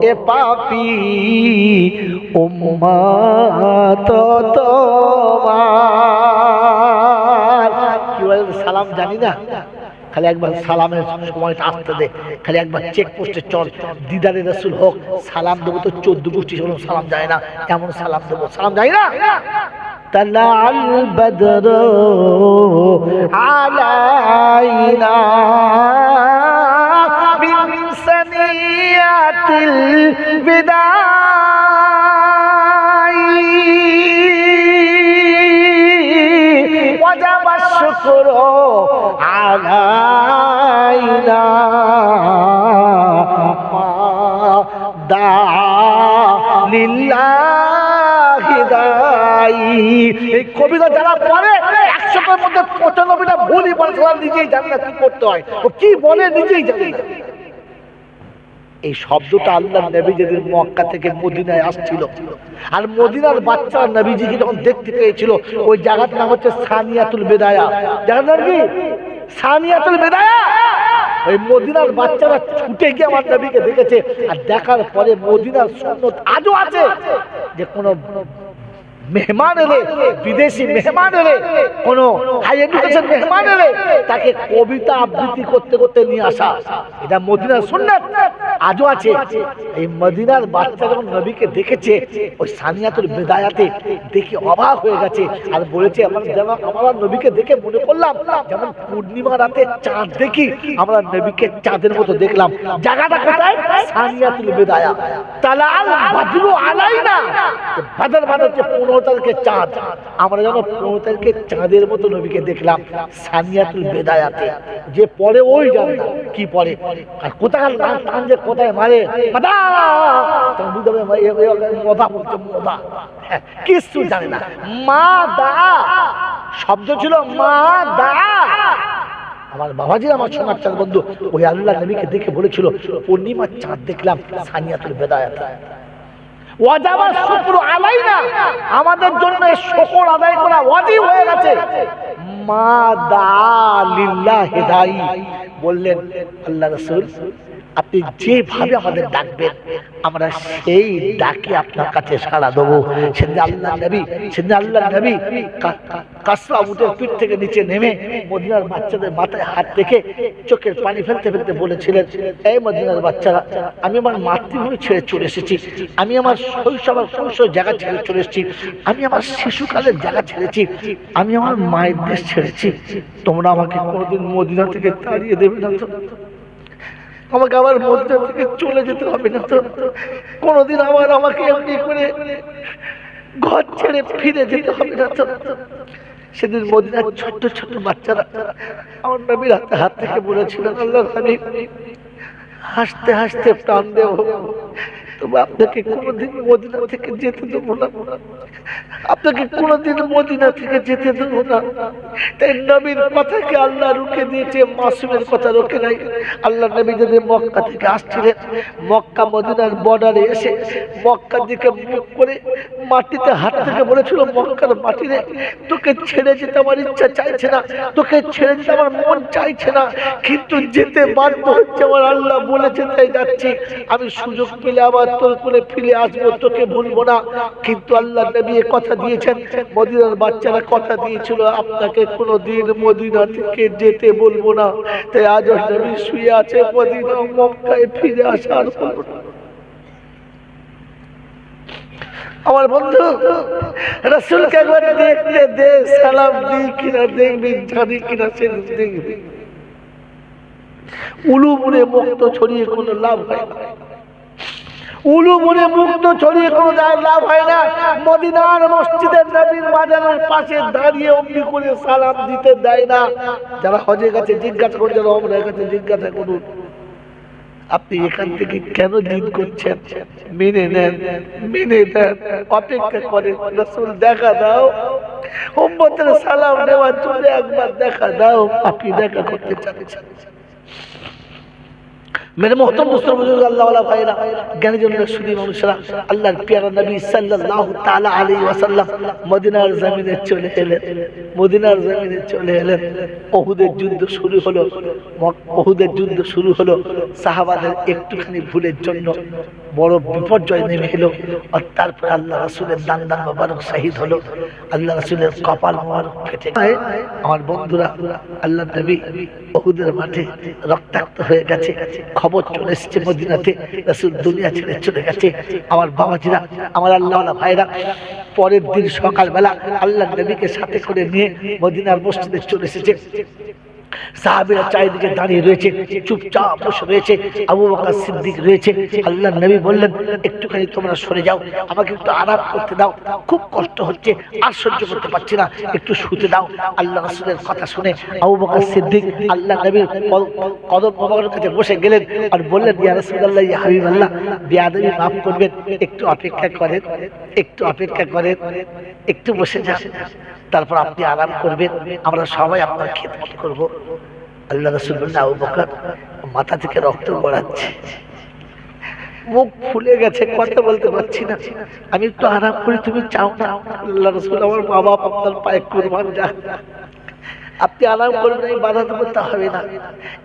এ পাপি উম্মাত তোমার কি বলে সালাম জানি না খালি একবার সালামের সময়টা আসতে দে খালি একবার চেক পোস্টে চল দিদারে রসুল হোক সালাম দেবো তো চোদ্দ গোষ্ঠী সেরকম সালাম যায় না এমন সালাম দেবো সালাম যায় না طلع البدر علينا من তাহিয়াতিল বিদায় ওয়াজাব শুকর আলাইনা দা লিল্লাহি দাই এই কবিতা যারা পড়ে একশো মধ্যে পঁচানব্বইটা ভুলই পড়ে নিজেই জানে না কি করতে হয়। ও কি বলে নিজেই জানে না। এই শব্দটা আল্লাহ নবী মক্কা থেকে মদিনায় আসছিল। আর মদিনার বাচ্চা নবীজিকে যখন দেখতে পেয়েছিল, ওই জায়গার নাম হচ্ছে সানিয়াতুল বেদায়া। জায়গাটার নাম কি সানিয়াতুল বেদায়া! ওই মদিনার বাচ্চারা ছুটে গিয়ে আমার নবীকে দেখেছে, আর দেখার পরে মদিনার সন্ন্যত আজও আছে যে কোনো মেহমান এলে বিদেশি মেহমান এলে কোন হাই এডুকেশন মেহমান এলে তাকে কবিতা আবৃত্তি করতে করতে নিয়ে আসা। এটা মদিনার সুন্নাত। আজও আছে। এই মদিনার বাচ্চা যখন নবীকে দেখেছে, ওই সানিয়াতুল বেদায়াতে দেখে অবাক হয়ে গেছে আর বলেছে, আমার যেন আমরা নবীকে দেখে মনে করলাম, যেমন পূর্ণিমা রাতে চাঁদ দেখি, আমরা নবীকে চাঁদের মতো দেখলাম। জায়গাটা কোথায়? সানিয়াতুল বেদায়া। তালা আল বাদরু আলাইনা বাদর মানে পনেরো তারিখে চাঁদ। আমরা যেন পনেরো চাঁদের মতো নবীকে দেখলাম সানিয়াতুল বেদায়াতে। যে পরে ওই জানে কি পরে আর কোথায় টান যে কোথায় মারে? হ্যাঁ, কিচ্ছু জানে না। মা দা! শব্দ ছিল মা দা! আমার বাবাজি আমার সোনার চাঁদ বন্ধু ওই আল্লাহ নবীকে দেখে বলেছিল পূর্ণিমার চাঁদ দেখলাম সানিয়াতুল বেদায়াতে। ওয়াজাবা আলাই না আমাদের জন্য শকর আদায় করা ওয়াজিব হয়ে গেছে। মা দা হেদাই বললেন, আল্লাহ রাসূল আপনি যেভাবে আমাদের ডাকবেন, আমরা সেই ডাকে আপনার কাছে সাড়া দেবো। সেদিন আল্লাহ নবী, সেদিন আল্লাহ নবী কাসরা উঠে পিঠ থেকে নিচে নেমে মদিনার বাচ্চাদের মাথায় হাত রেখে চোখের পানি ফেলতে ফেলতে বলেছিলেন, এই মদিনার বাচ্চারা, আমি আমার মাতৃভূমি ছেড়ে চলে এসেছি। আমি আমার শৈশব আর কৈশোর জায়গা ছেড়ে চলে এসেছি। আমি আমার শিশুকালের জায়গা ছেড়েছি। আমি আমার মায়ের দেশ ছেড়েছি। তোমরা আমাকে কোনোদিন মদিনা থেকে তাড়িয়ে দেবে না তো? আমাকে আবার মধ্যে থেকে চলে যেতে হবে না তো। কোনোদিন আবার আমাকে এমনি করে ঘর ছেড়ে ফিরে যেতে হবে না তো। সেদিন মদিনার ছোট্ট ছোট্ট বাচ্চারা আমার নবীর হাতে হাত থেকে বলেছিলেন আল্লাহ হাসতে হাসতে প্রাণ দেব। তবে আপনাকে কোনোদিন মদিনা থেকে যেতে দেবো না। আপনাকে কোনোদিন মদিনা থেকে যেতে দেবো না। তাই নবীর কথাকে আল্লাহ রুখে দিয়েছে, মাসুমের কথা রুখে নাই। আল্লাহ নবী যদি মক্কা থেকে আসছিলেন, মক্কা মদিনার বর্ডারে এসে মক্কার দিকে মুখ করে মাটিতে হাত থেকে বলেছিল, মক্কার মাটিরে তোকে ছেড়ে যেতে আমার ইচ্ছা চাইছে না, তোকে ছেড়ে যেতে আমার মন চাইছে না, কিন্তু যেতে বাধ্য হচ্ছে আমার আল্লাহ বলেছে, তাই যাচ্ছি। আমি সুযোগ পেলে আবার তোর করে ফিরে আসব, তোকে ভুলবো না। কিন্তু আল্লাহ নবী কথা দিয়েছেন, মদিনার বাচ্চারা কথা দিয়েছিল, আপনাকে কোনো দিন মদিনা থেকে যেতে বলব না। তাই আজ নবী শুয়ে আছে মদিনা মক্কায় ফিরে আসার না আমার বন্ধু, রসুলকে একবার দেখতে দে, সালাম দি কিনা দেখবি, জানি কিনা সে দেখবি। উলু মুড়ে মুক্ত ছড়িয়ে কোনো লাভ হয় না। উলু মুড়ে মুক্ত ছড়িয়ে কোনো লাভ হয় না। মদিনার মসজিদের নবীর বাজারের পাশে দাঁড়িয়ে অমনি করে সালাম দিতে দেয় না। যারা হজে গেছে জিজ্ঞাসা করছে, যারা অমরের কাছে জিজ্ঞাসা করুন, আপনি এখান থেকে কেন জিদ করছেন? মেনে নেন মেনে নেন, অপেক্ষা করেন। রসুল, দেখা দাও। উম্মতের সালাম নেওয়ার জন্য একবার দেখা দাও। আপনি দেখা করতে চাচ্ছেন। মেরে মহতম মুসলিম বুজুর্গ আল্লাহ ওয়ালা ভাইরা জ্ঞানী জন্য সুদী মানুষরা, আল্লাহর পিয়ারা নবী সাল্লাল্লাহু তাআলা আলাইহি ওয়াসাল্লাম মদিনার জমিনে চলে এলেন। মদিনার জমিনে চলে এলেন। অহুদের যুদ্ধ শুরু হলো। অহুদের যুদ্ধ শুরু হলো। সাহাবাদের একটুখানি ভুলের জন্য। বড় বিপর্যয় নেমে এলো আর তারপরে আল্লাহ রাসুলের দান দান মোবারক শাহিদ হলো। আল্লাহ রাসুলের কপাল মোবারক ফেটে আমার বন্ধুরা, আল্লাহ নবী বহুদের মাঠে রক্তাক্ত হয়ে গেছে। খবর চলে এসেছে মদিনাতে। রাসুল দুনিয়া ছেড়ে চলে গেছে। আমার বাবাজিরা, আমার আল্লাহ ভাইরা পরের দিন সকালবেলা আল্লাহ নবীকে সাথে করে নিয়ে মদিনার মসজিদে চলে এসেছে। সাহাবিরা চারিদিকে দাঁড়িয়ে রয়েছে, চুপচাপ বসে রয়েছে, আবু সিদ্দিক রয়েছে আল্লাহ নবী বললেন, একটুখানি তোমরা সরে যাও, আমাকে একটু আরাম করতে দাও, খুব কষ্ট হচ্ছে, আর সহ্য করতে পারছি না, একটু শুতে দাও। আল্লাহ রাসূলের কথা শুনে আবু বকর সিদ্দিক আল্লাহ নবীর কদম কাছে বসে গেলেন আর বললেন, ইয়া রাসূলুল্লাহ, ইয়া হাবিবাল্লাহ, বিয়াদবি মাফ করবেন, একটু অপেক্ষা করেন, একটু অপেক্ষা করেন, একটু বসে যান। তারপর আপনি আরাম করবেন, আমরা সবাই আপনার খেদমত করব। আল্লাহ রসুল মাথা থেকে রক্ত গড়াচ্ছে। মুখ ফুলে গেছে, কথা বলতে পারছি না। আমি একটু আরাম করি, তুমি চাও না? আল্লাহ রসুল আমার মা বাপ আপনার পায়ে কুরবান যা আপনি আরাম করবেন এই বাধা দেবো, তা হবে না।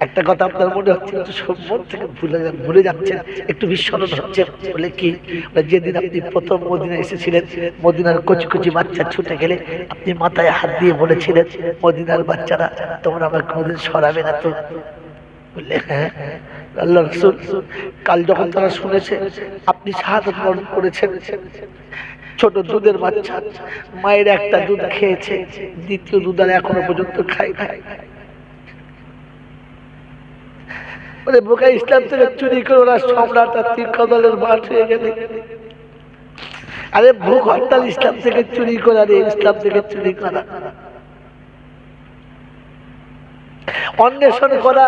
একটা কথা আপনার মনে হচ্ছে, একটু সব থেকে ভুলে ভুলে যাচ্ছেন, একটু বিস্মরণ হচ্ছে। বলে কি? যেদিন আপনি প্রথম মদিনা এসেছিলেন, মদিনার কচি কচি বাচ্চা ছুটে গেলে আপনি মাথায় হাত দিয়ে বলেছিলেন, মদিনার বাচ্চারা তোমরা আমার কোনোদিন সরাবে না তো। বললে হ্যাঁ আল্লাহ কাল যখন তারা শুনেছে, আপনি বরণ করেছেন ছোট দুধের বাচ্চা, মায়ের একটা দুধ খেয়েছে, দ্বিতীয় দুধ আর এখনও পর্যন্ত খাই নাই। মানে বোকা, ইসলাম থেকে চুরি করে ওরা সম্রাট আর তীর্থ দলের মাঠ হয়ে গেলে। আরে ভোগ হরতাল ইসলাম থেকে চুরি করা রে, ইসলাম থেকে চুরি করা। অন্বেষণ করা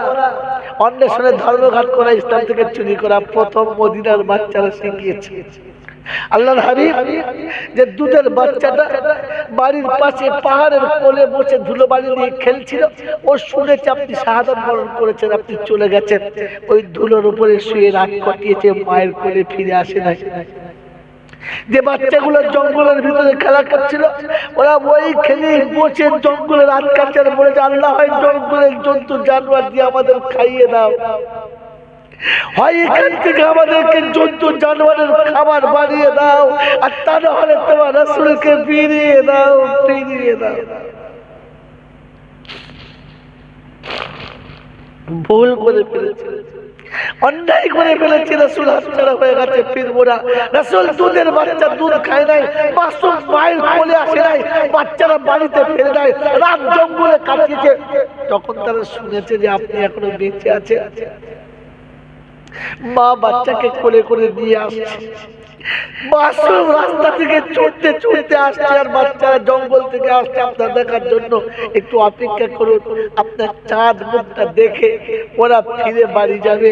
অন্বেষণে ধর্মঘাট করা ইসলাম থেকে চুরি করা প্রথম মদিনার বাচ্চারা শিখিয়েছে। আল্লাহর হাবিব, যে দুধের বাচ্চাটা বাড়ির পাশে পাহাড়ের কোলে বসে ধুলো বাড়ি নিয়ে খেলছিল, ও শুনেছে আপনি শাহাদত বরণ করেছেন, আপনি চলে গেছেন। ওই ধুলোর উপরে শুয়ে রাত কাটিয়েছে, মায়ের কোলে ফিরে আসে নাই। যে বাচ্চাগুলো জঙ্গলের ভিতরে খেলা করছিল, ওরা ওই খেলে বসে জঙ্গলে রাত কাটছে বলেছে, আল্লাহ হয় জঙ্গলের জন্তু, জানোয়ার দিয়ে আমাদের খাইয়ে দাও। হয় করে ফেলেছে। অন্যায় করে ফেলেছে রাসুল হাতছাড়া হয়ে গেছে, ফিরবো না। রাসুল দুধের বাচ্চা দুধ খায় নাই, মাসুম মায়ের কোলে আসে নাই, বাচ্চারা বাড়িতে ফেলে নাই, রাত জঙ্গলে কাটিয়েছে। তখন তারা শুনেছে যে আপনি এখনও বেঁচে আছেন। মা বাচ্চাকে কোলে করে দিয়ে আসছে। মাসুম রাস্তা থেকে চড়তে চড়তে আসছে আর বাচ্চারা জঙ্গল থেকে আসছে। আপনার দেখার জন্য একটু অপেক্ষা করুন। আপনার চাঁদ মুখটা দেখে ওরা ফিরে বাড়ি যাবে।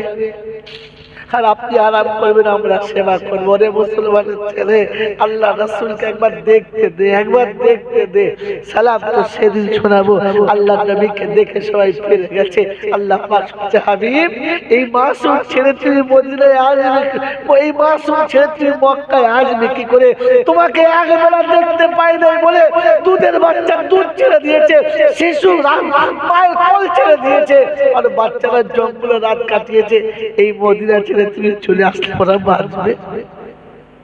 আর আপনি আরাম করবেন, আমরা সেবা করব। রে মুসলমানের ছেলে, আল্লাহ রাসুলকে একবার দেখতে দে, একবার দেখতে দে। সালাম তো সেদিন শোনাবো। আল্লাহ নবীকে দেখে সবাই ফিরে গেছে। আল্লাহ হাবিব, এই মাসুম ছেড়ে তুমি মদিনায় আসবে এই মাসুম তুমি মক্কায় আসবে কি করে? তোমাকে একবেলা দেখতে পাই নাই বলে দুধের বাচ্চা দুধ ছেড়ে দিয়েছে, শিশু রাত কল ছেড়ে দিয়েছে। আর বাচ্চারা জঙ্গলে রাত কাটিয়েছে। এই মদিনা ছেড়ে তুমি চলে আসলে ওরা বাঁচবে?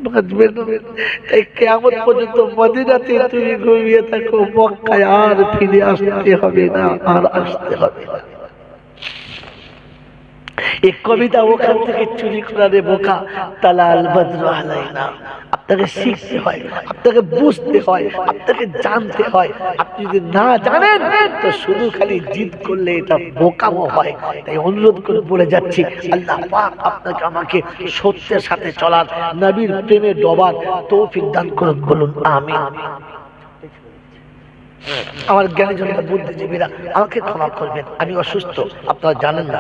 বাঁচবে না। তাই কেমন পর্যন্ত মদিনাতে তুমি ঘুমিয়ে থাকো, মক্কায় আর ফিরে আসতে হবে না, আর আসতে হবে না। এই কবিতা ওখান থেকে চুরি করা রে বোকা তালা আলাইনা। আপনাকে শিখতে হয়, আপনাকে বুঝতে হয়, আপনাকে জানতে হয়। আপনি যদি না জানেন, তো শুধু খালি জিদ করলে এটা বোকামো হয়। তাই অনুরোধ করে বলে যাচ্ছি, আল্লাহ পাক আপনাকে আমাকে সত্যের সাথে চলার, নবীর প্রেমে ডবার তৌফিক দান করুন, বলুন আমি আমার জ্ঞানীজনরা বুদ্ধিজীবীরা আমাকে ক্ষমা করবেন। আমি অসুস্থ, আপনারা জানেন না।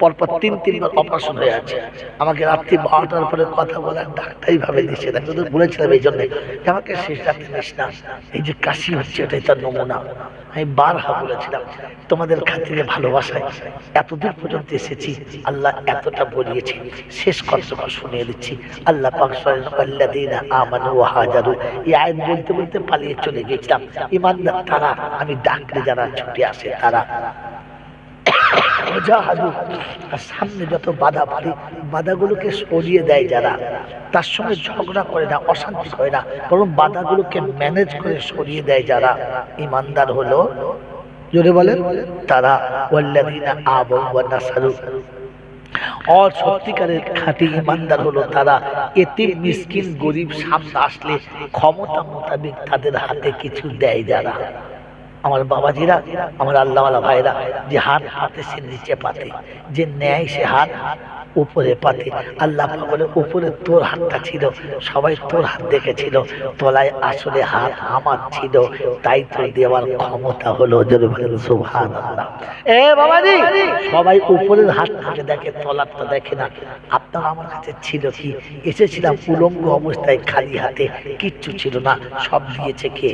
পরপর তিন, তিনবার অপারেশন হয়ে আছে। আমাকে রাত্রি বারোটার পরে কথা বলার ডাক্তারই ভাবে দিয়েছে বলেছিলাম এই জন্যে আমাকে শেষ রাত্রে না। এই যে কাশি হচ্ছে এটাই তার নমুনা। আমি বারহা বলেছিলাম, তোমাদের খাতিরে ভালোবাসায় এতদূর পর্যন্ত এসেছি, আল্লাহ এতটা বলিয়েছি শেষ কষ্টটা শুনিয়ে দিচ্ছি। আল্লাহ আমানু হাজারু। এই আয়াত বলতে বলতে পালিয়ে চলে গেছিলাম ইমানদার তারা, আমি ডাকলে যারা ছুটে আসে তারা। সামনে যত বাধা পারে বাধাগুলোকে সরিয়ে দেয় যারা, তার সঙ্গে ঝগড়া করে না, অশান্তি করে না, বরং বাধাগুলোকে ম্যানেজ করে সরিয়ে দেয় যারা। ইমানদার হলো, জোরে বলেন, তারা, ওয়াল্লাযীনা আবাউ ওয়া নাসারু সত্যিকারের খাঁটি ইমানদার হলো তারা এতে মিসকিন, গরিব, সামনে আসলে ক্ষমতা মোতাবেক তাদের হাতে কিছু দেয় যারা। আমার বাবাজিরা, আমার আল্লাহওয়ালা ভাইরা, যে হাত হাতে সে নিচে পাতে, যে নেয় সে হাত উপরে পাতে। আল্লাহ বলে, উপরে তোর হাতটা ছিল, সবাই তোর হাত দেখেছিল, তলায় আসলে হাত আমার ছিল, তাই তো দেওয়ার ক্ষমতা হলো। বাবাজি, সবাই উপরের হাতটাকে দেখে তলারটা দেখে না। আপনার আমার কাছে ছিল কি? এসেছিলাম উলঙ্গ অবস্থায় খালি হাতে, কিচ্ছু ছিল না, সব দিয়েছে কে?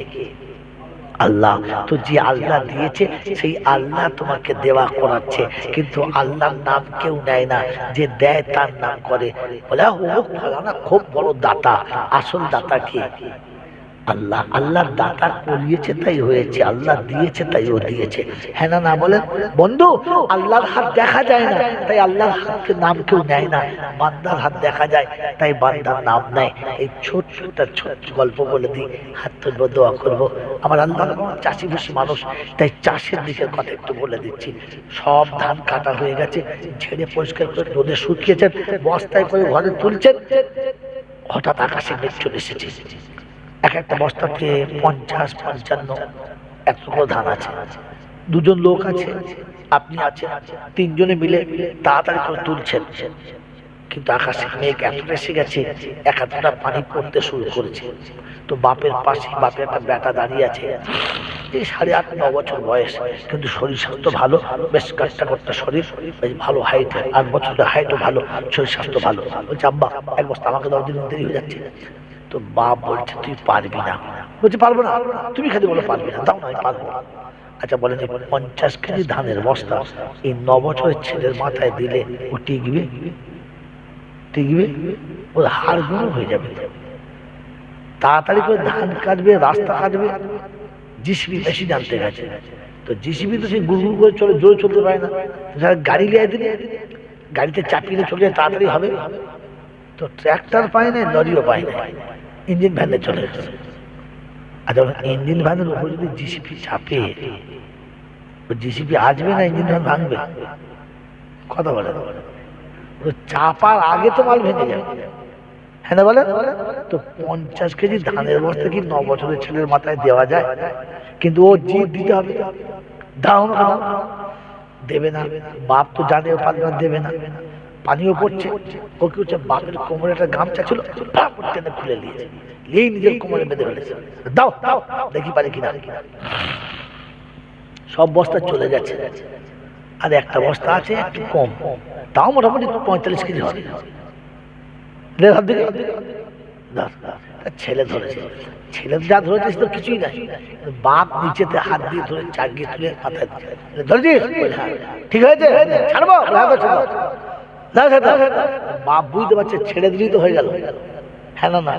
আল্লাহ। তো যে আল্লাহ দিয়েছে, সেই আল্লাহ তোমাকে দেওয়া করাচ্ছে। কিন্তু আল্লাহর নাম কেউ নেয় না, যে দেয় তার নাম করে। বলে ও ফালানা খুব বড় দাতা। আসল দাতা কে? আল্লাহ আল্লাহর দাতা করিয়েছে তাই হয়েছে, আল্লাহ দিয়েছে তাই ও দিয়েছে। হ্যাঁ না না বলেন? বন্ধু, আল্লাহর হাত দেখা যায় না, তাই আল্লাহর হাতকে নাম কেউ নেয় না, বান্দার হাত দেখা যায়, তাই বান্দার নাম নেয়। এই ছোট্ট একটা ছোট্ট গল্প বলে দিই, হাত তুলবো, দোয়া করব। আমার আল্লাহ চাষি ভুষি মানুষ, তাই চাষের দিকের কথা একটু বলে দিচ্ছি। সব ধান কাটা হয়ে গেছে, ঝেড়ে পরিষ্কার করে রোদে শুকিয়েছেন, বস্তায় করে ঘরে তুলছেন। হঠাৎ আকাশে মেঘ চলে এসেছে। এক একটা বস্তাতে পঞ্চাশ, পঞ্চান্ন একশো ধান আছে। দুজন লোক আছে, আপনি আছেন, তিনজনে মিলে তাড়াতাড়ি করে তুলছেন। কিন্তু আকাশে মেঘ এত এসে গেছে, এক হাতটা পানি পড়তে শুরু করেছে। তো বাপের পাশে বাপের একটা বেটা দাঁড়িয়ে আছে। এই সাড়ে আট, ন বছর বয়স, কিন্তু শরীর স্বাস্থ্য ভালো। বেশ কাজটা করতে শরীর, বেশ ভালো হাইট আট বছরের হাইটও ভালো, শরীর স্বাস্থ্য ভালো। বলছে, আব্বা, এক বস্তা আমাকে দশ দিন দেরি হয়ে যাচ্ছে। তো বাপ বলছে, তুই পারবি না। বলছে, পারব না। তুমি খালি বলো পারবি না। দাও না পারব। আচ্ছা বলেন যে পঞ্চাশ কেজি ধানের বস্তা এই ন বছরের ছেলের মাথায় দিলে ও টিকবে? টিকবে? ওর হাড় গুঁড়ো হয়ে যাবে। তাড়াতাড়ি করে ধান কাটবে, রাস্তা কাটবে। জিসিবি মেশিন আনতে গেছে। তো জিসিবি তো সেই গুড় করে চলে, জোরে চলতে পারে না। গাড়ি লিয়ে দিলে, গাড়িতে চাপিয়ে চলে তাড়াতাড়ি হবে। তো ট্র্যাক্টর পায় না লরিও পায় না ইঞ্জিন ভ্যানে চলে যাচ্ছে আর ইঞ্জিন ভ্যানের উপর যদি জিসিপি চাপে জিসিপি আসবে না ইঞ্জিন ভ্যান ভাঙবে? কথা বলে চাপার আগে তো মাল ভেঙে যাবে। হ্যাঁ বলে? তো পঞ্চাশ কেজি ধানের বস্তা কি ন বছরের ছেলের মাথায় দেওয়া যায়? কিন্তু ও জিদ দিতে হবে। দাও। দেবে না। বাপ তো জানে পারবে না দেবে না। পানিও পড়ছে ও কি হচ্ছে বাপের কোমরে একটা গামছা ছিল টেনে খুলে নিয়েছে। নিয়েই নিজের কোমরে বেঁধে ফেলেছে। দাও দাও দেখি পারে কিনা। সব বস্তা চলে গেছে। আর একটা বস্তা আছে একটু কম। তাও মোটামুটি পঁয়তাল্লিশ কেজি হবে। ছেলে ধরেছে। ছেলে যা ধরেছিস তো কিছুই নাই। বাপ নিচেতে হাত দিয়ে ধরে চাগিয়ে তুলে মাথায়। ধরেছিস? হ্যাঁ। ঠিক হয়েছে? ছাড়বো। দাও। বাপ বুঝতে পারছে ছেড়ে দিলেই তো হয়ে গেল। হ্যাঁ না না।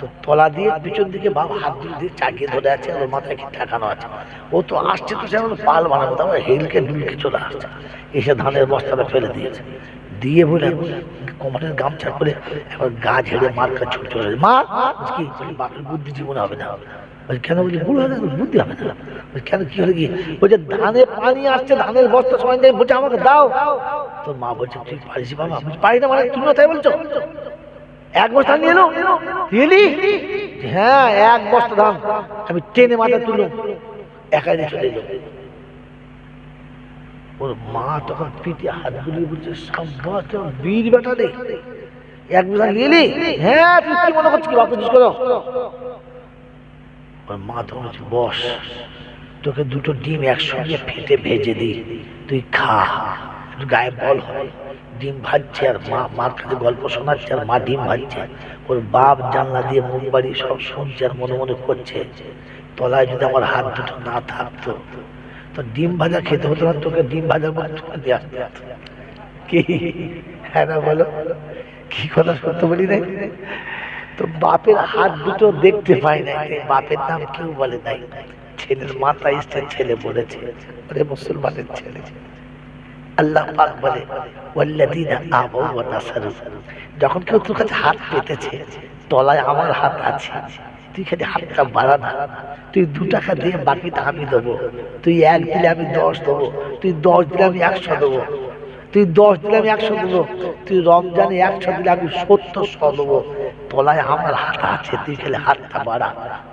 তো তলা দিয়ে পিছন দিকে বাপ হাত দিয়ে দিয়ে চাগিয়ে ধরে আছে ওর মাথায় কি ঠেকানো আছে। ও তো আসছে তো সে আমার পাল বানাবো তারপরে হেলকে ডুলকে চলে আসছে। এসে ধানের বস্তাটা ফেলে দিয়েছে। দিয়ে বলে কোমরের গামছা করে এবার গা ঝেড়ে মার কাছে ছুটে চলে মা কি বাপের বুদ্ধি জীবনে হবে না? বলছি, কেন বলছি? গেছে, বুদ্ধি হবে না। কেন? কি হলো কি? বলছে ধানে পানি আসছে ধানের বস্তা সময় নেই বলছে আমাকে দাও। তোর মা বলছে তুই বাবা পারি না মানে বলছো? এক বস্তা নিয়ে এলো। হ্যাঁ এক বস্তা ধান। আমি টেনে মাথা তুলুম একাই চলে এলো। ওর মা তখন পিঠে হাত বুলিয়ে বলছে সাব্বাস বীর বেটা রে এক বস্তা নিয়ে হ্যাঁ তুই কি মনে করছিস কি জিজ্ঞেস করো। ওর মা তখন বলছে বস, তোকে দুটো ডিম একসঙ্গে ফেটে ভেজে দিই। তুই খা। গায়ে বল হবে ডিম ভাজছে আর মা, মার কাছে গল্প শোনাচ্ছে আর মা ডিম ভাজছে। ওর বাপ জানলা দিয়ে মুখ বাড়ি সব শুনছে আর মনে মনে করছে, তলায় যদি আমার হাত দুটো না থাকতো, তো ডিম ভাজা খেতে হতো না, তোকে ডিম ভাজার মধ্যে দিয়ে আসতে কি? হ্যাঁ না বলো? কি কথা সত্য বলি নাই তো বাপের হাত দুটো দেখতে পাই নাই বাপের নাম কেউ বলে নাই। ছেলের মাথা এসছে ছেলে বলেছে আরে মুসলমানের ছেলে। আল্লাহ পাক বলে, ওয়াল্লাযীনা আমানু ওয়া নাসারু। যখন কেউ তোর কাছে হাত পেতেছে, তলায় আমার হাত আছে, তুই খালি হাতটা বাড়া না। তুই দু টাকা দিয়ে বাকিটা আমি দেবো। তুই এক দিলে আমি দশ দেবো। তুই দশ দিলে আমি একশো দেবো। তুই দশ দিলে আমি একশো দেবো। তুই রমজানে একশো দিলে আমি সত্তর শ দেবো। তলায় আমার হাত আছে, তুই খেলে হাতটা বাড়া।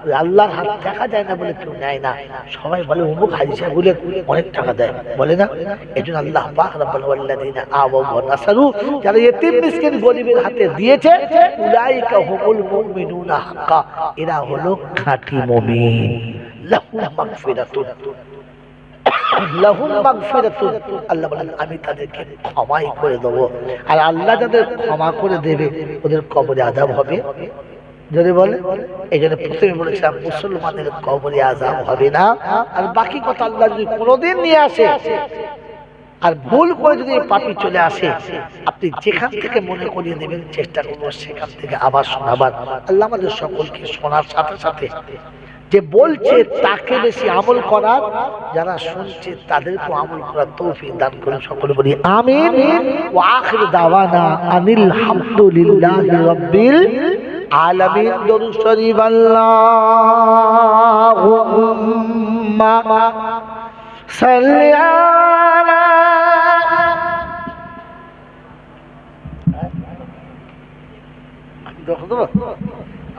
ওই আল্লাহর হাত দেখা যায় না বলে কেউ নেয় না। সবাই বলে, অমুক হাজি সাহেব বলে অনেক টাকা দেয়। বলে না। এই জন্য আল্লাহ এরা হলো খাঁটি মুমিন। আল্লাহ আমি তাদেরকে ক্ষমাই করে দেব। আর আল্লাহ যাদের ক্ষমা করে দেবে, ওদের কবরে আযাব হবে। যদি বলে এই জন্য প্রথমে বলেছিলাম, মুসলমানের কবরে আযাব হবে না। আর বাকি কথা আল্লাহ যদি কোনোদিন নিয়ে আসে, আর ভুল করে যদি পাপি চলে আসে, আপনি যেখান থেকে মনে করিয়ে দেবেন চেষ্টা করব সেখান থেকে আবার শোনাবার। আল্লাহ আমাদের সকলকে শোনার সাথে সাথে যে বলছে তাকে বেশি আমল করার, যারা শুনছে তাদেরকে আমল করার তৌফিক দান করুন সকলে বলি, আমিন। ওয়া আখির দাওয়ানা আনিল হামদুলিল্লাহি রাব্বিল আলামিন। দরুদ শরীফ আল্লাহুম্মা সাল্লি আলা দখল দেবো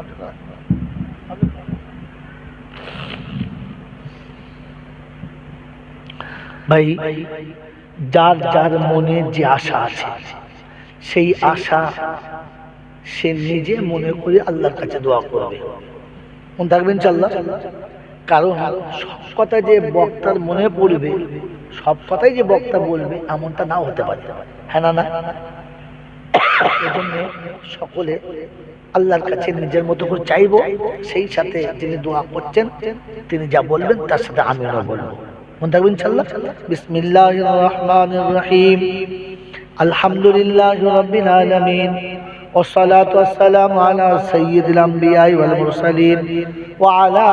আপনি করেন। ভাই, যার যার মনে যে আশা আছে, সেই আশা সে নিজে মনে করে আল্লাহর কাছে দোয়া করবে। মন থাকবেন চাল্লা কারণ সব কথা যে বক্তার মনে পড়বে, সব কথাই যে বক্তা বলবে, এমনটা নাও হতে পারে। হ্যাঁ না না? এজন্য সকলে আল্লাহর কাছে নিজের মতো করে চাইব, সেই সাথে যিনি দোয়া করছেন, তিনি যা বলবেন, তার সাথে আমিও বলব। মন থাকবেন ইনশাআল্লাহ বিসমিল্লাহির রহমানির রহিম আলহামদুলিল্লাহি রাব্বিল আলামিন والصلاة والسلام على سيد الأنبياء والمرسلين وعلى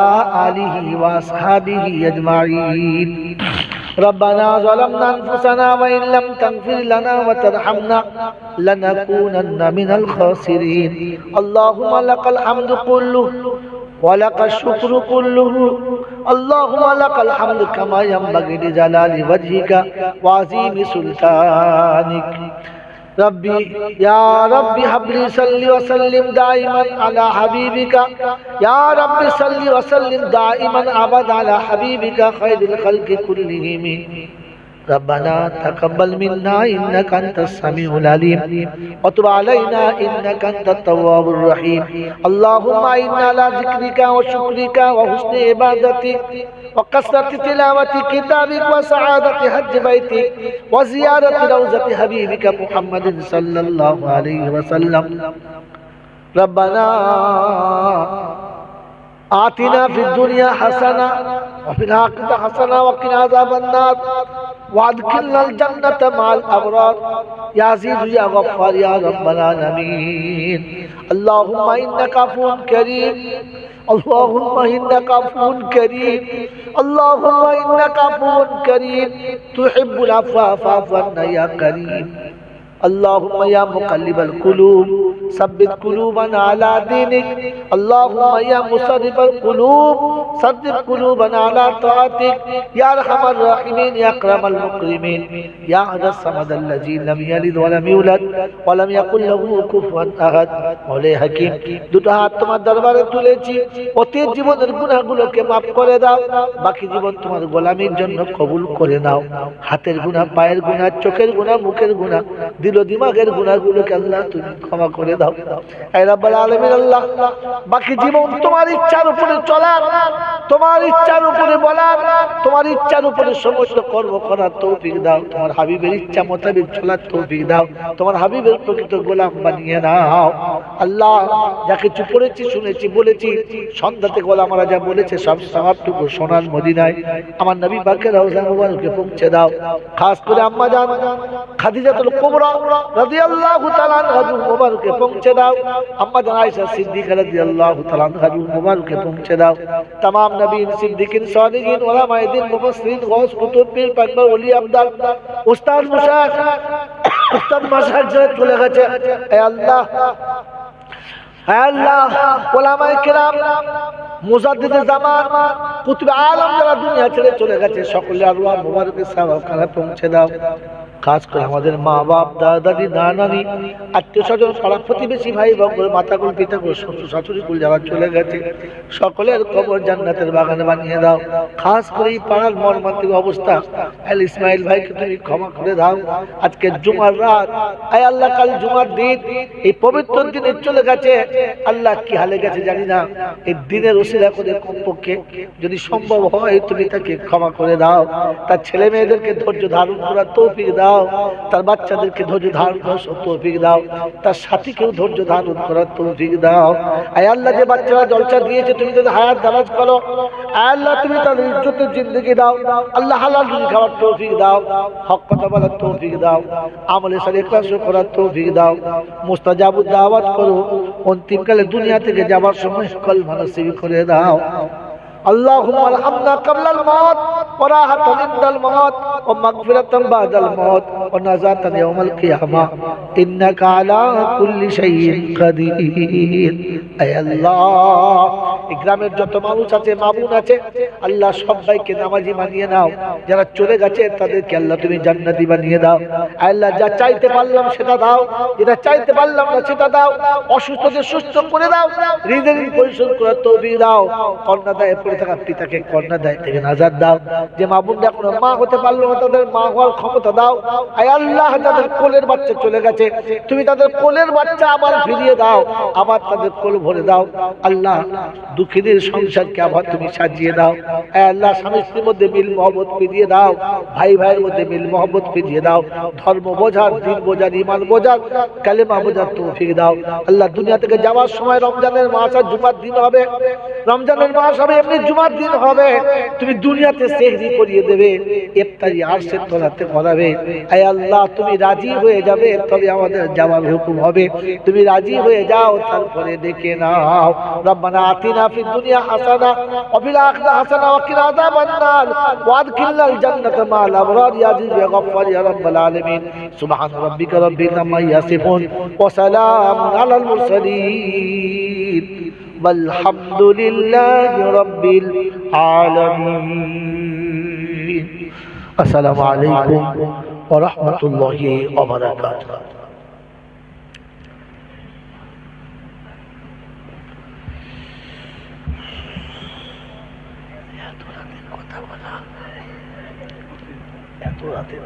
آله وأصحابه أجمعين ربنا ظلمنا أنفسنا وإن لم تغفر لنا وترحمنا لنكونن من الخاسرين اللهم لك الحمد كله ولك الشكر كله اللهم لك الحمد كما ينبغي لجلال وجهك وعظيم سلطانك ربي يا ربي هب لي صل وسلم دائما على حبيبك يا رب صل وسلم دائما ابدا على حبيبك خير الخلق كلهم ربنا تقبل منا انك انت السميع العليم وتب علينا انك انت التواب الرحيم اللهم انا على ذكرك وشكرك وحسن عبادتك وكثرة تلاوة كتابك وسعادة حج بيتك وزيارة روزة حبيبك محمد صلى الله عليه وسلم ربنا آتنا في الدنيا حسنة وفي الآخرة حسنة وقنا عذاب النار وادخلنا الجنة مع الأبرار يا عزيز يا غفار يا رب العالمين اللهم إنك عفو كريم اللهم إنك عفو كريم اللهم إنك عفو كريم تحب العفو فاعف عنا يا كريم اللهم يا مقلب القلوب ثبت قلوبنا على دينك اللهم يا مصرف القلوب صدق قلوبنا على طاعتك يا ارحم الراحمين يا اكرم المكرمين يا احد الصمد الذي لم يلد ولم يولد ولم يكن له كفوا احد মৌলাই হাকিম দুটো হাত তোমার দরবারে তুলেছি অতীত জীবনের গুনাহগুলোকে মাফ করে দাও বাকি জীবন তোমার গোলামির জন্য কবুল করে নাও হাতের গুনাহ পায়ের গুনাহ চোখের গুনাহ মুখের গুনাহ দিল দিমাগের গুনাহগুলোকে আল্লাহ তুমি ক্ষমা করে দাও। রাব্বুল আলামিন আল্লাহ বাকি জীবন তোমার ইচ্ছার উপরে চলার তোমার ইচ্ছার উপরে বলার তোমার ইচ্ছার উপরে সমস্ত কর্ম করার তৌফিক দাও তোমার হাবিবের ইচ্ছা মোতাবেক চলার তৌফিক দাও তোমার হাবিবের প্রকৃত গোলাম বানিয়ে নাও আল্লাহ যা কিছু পড়েছি শুনেছি বলেছি সন্ধ্যা থেকে গোলাম আমরা যা বলেছে সব সবটুকু সোনার মদিনায় আমার নবী পাকের রওজা মুবারকে পৌঁছে দাও খাস করে আম্মা জান খাদিজাতুল কুবরা রাদিয়াল্লাহু তাআলা আনহা মুবারকে পৌঁছে দাও আম্মা জান আয়েশা সিদ্দিকা রাদিয়াল্লাহু তাআলা আনহা রূহ মুবারকে পৌঁছে দাও तमाम নবীন সিদ্দিকিন সালিহিন উলামায়ে দিন মুফাসসিরিন গাউস কুতুব পীর ওলি উস্তাদ উস্তাদ চলে গেছে। এ আল্লাহ আল্লাহ, ওলামায়ে মুজাদ্দিদে জামান কুতুব আলম যারা দুনিয়া ছেড়ে চলে গেছে, সকলে আল্লাহ মুবারকের সাহাব খানা পৌঁছে দাও। খাস করে আমাদের মা বাপ দাদা দাদি নানা নানি আত্মীয় স্বজন পাড়া প্রতিবেশী ভাই বঙ্গল পিতা কুল শ্বশুর শাশুড়ি কুল যারা চলে গেছে, সকলের কবর জান্নাতের বাগানে বানিয়ে দাও। খাস করে এই পাড়ার মর্মান্তিক অবস্থা। আল ইসমাইল ভাইকে তুমি ক্ষমা করে দাও। আজকে জুমার রাত। আয় আল্লাহ, কাল জুমার দিন। এই পবিত্র দিনে চলে গেছে। আল্লাহ কি হালে গেছে জানি না। এই দিনের ওসিলা করে কমপক্ষে যদি সম্ভব হয়, তুমি তাকে ক্ষমা করে দাও। তার ছেলে মেয়েদেরকে ধৈর্য ধারণ করার তৌফিক দাও। তার বাচ্চাদেরকে ধৈর্য ধারণ করার তৌফিক দাও, তার সাথীকেও ধৈর্য ধারণ করার তৌফিক দাও। আয় আল্লাহ, যে বাচ্চারা জলসা দিয়েছে, তুমি যদি হায়াত দারাজ করো আয় আল্লাহ, তুমি তাদের ইজ্জতের জিন্দগি দাও, আল্লাহ হালাল রুজি খাওয়ার তৌফিক দাও, হক কথা বলার তৌফিক দাও, আমলে সাথে ক্লাস করার তৌফিক দাও। মুস্তাজাবুদ দাওয়াত করো, অন্তিমকালে দুনিয়া থেকে যাবার সময় কল মানসিক করে দাও। اللهم ارحمنا قبل الموت وراحة عند الموت ومغفرة بعد الموت ونجاة يوم القيامة إنك على كل شيء قدير أي الله এই গ্রামের যত মানুষ আছে মামুন আছে আল্লাহ সবাইকে নামাজি বানিয়ে নাও যারা চলে গেছে তাদেরকে আল্লাহ তুমি জান্নাতি বানিয়ে দাও আল্লাহ যা চাইতে পারলাম সেটা দাও যেটা চাইতে পারলাম না সেটা দাও অসুস্থদের সুস্থ করে দাও হৃদয় পরিশোধ করার তৌফিক দাও কন্যা দায় পড়ে থাকা পিতাকে কন্যা দাও। যে মা হতে পারল না, তাদের মা হওয়ার ক্ষমতা দাও। আয় আল্লাহ যাদের কোলের বাচ্চা চলে গেছে। তুমি তাদের কোলের বাচ্চা আবার ফিরিয়ে দাও, আবার তাদের কোল ভরে দাও। আল্লাহ দুঃখীদের সংসারকে আবার তুমি সাজিয়ে দাও। আয় আল্লাহ স্বামী স্ত্রীর মধ্যে মিল মহব্বত ফিরিয়ে দাও। ভাই ভাইয়ের মধ্যে মিল মহব্বত ফিরিয়ে দাও। ধর্ম বোঝার, দিন বোঝার ইমান বোঝার, কালেমা বোঝার তৌফিক দাও। আল্লাহ দুনিয়া থেকে যাওয়ার সময় রমজানের মাস আর জুমার দিন হবে। রমজানের মাস হবে এমনি জুমার দিন হবে, তুমি দুনিয়াতে সেহরি করিয়ে দেবে, ইফতারি আরশের তলাতে করাবে আয় আল্লাহ, তুমি রাজি হয়ে যাবে, তবে আমাদের যাওয়ার হুকুম হবে। তুমি রাজি হয়ে যাও, তারপরে ডেকে নাও। রব্বানা আতিনা ফিদ দুনিয়া হাসানা ওয়া ফিল আখিরাতি হাসানা ওয়া কিনা আযাবান নার। ওয়া আদখিলনাল জান্নাতা মা'আল আবরার ইয়া আজিজ গফফার ইয়া রাব্বাল আলামিন। সুবহান রাব্বিকা রাব্বিল আম্মা ইয়াসিফুন, ওয়া সালামুন আলাল মুরসালিন। والحمد لله رب العالمين السلام عليكم ورحمة الله وبركاته এত রাতের কথা বলা এত রাতের কথা বলা